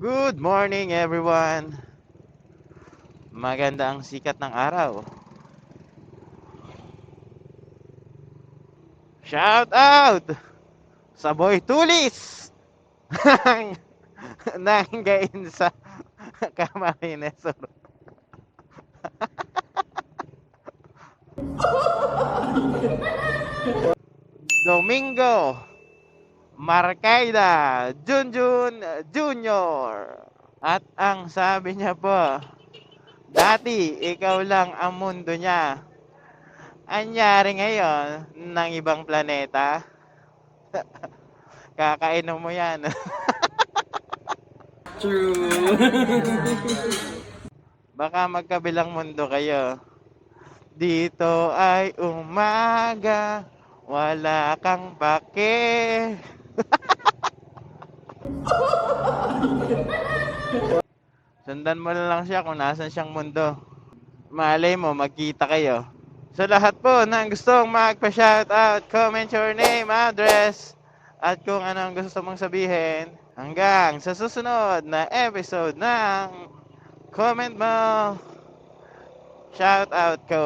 Good morning everyone. Maganda ang sikat ng araw. Shout out sa Boy Tulis ng gain sa Camarines Sur. Domingo Marcaida Junjun Junior. At ang sabi niya po Dati ikaw lang ang mundo niya. Anyari ngayon ng ibang planeta? Kakainom mo yan. True. Baka magkabilang mundo kayo. Dito ay umaga Wala kang pake Sundan mo na lang siya kung nasan siyang mundo. Malay mo, magkita kayo. Sa lahat po ng gustong magpa-shoutout, comment your name, address, at kung ano ang gusto mong sabihin. Hanggang sa susunod na episode ng Comment Mo Shoutout Ko.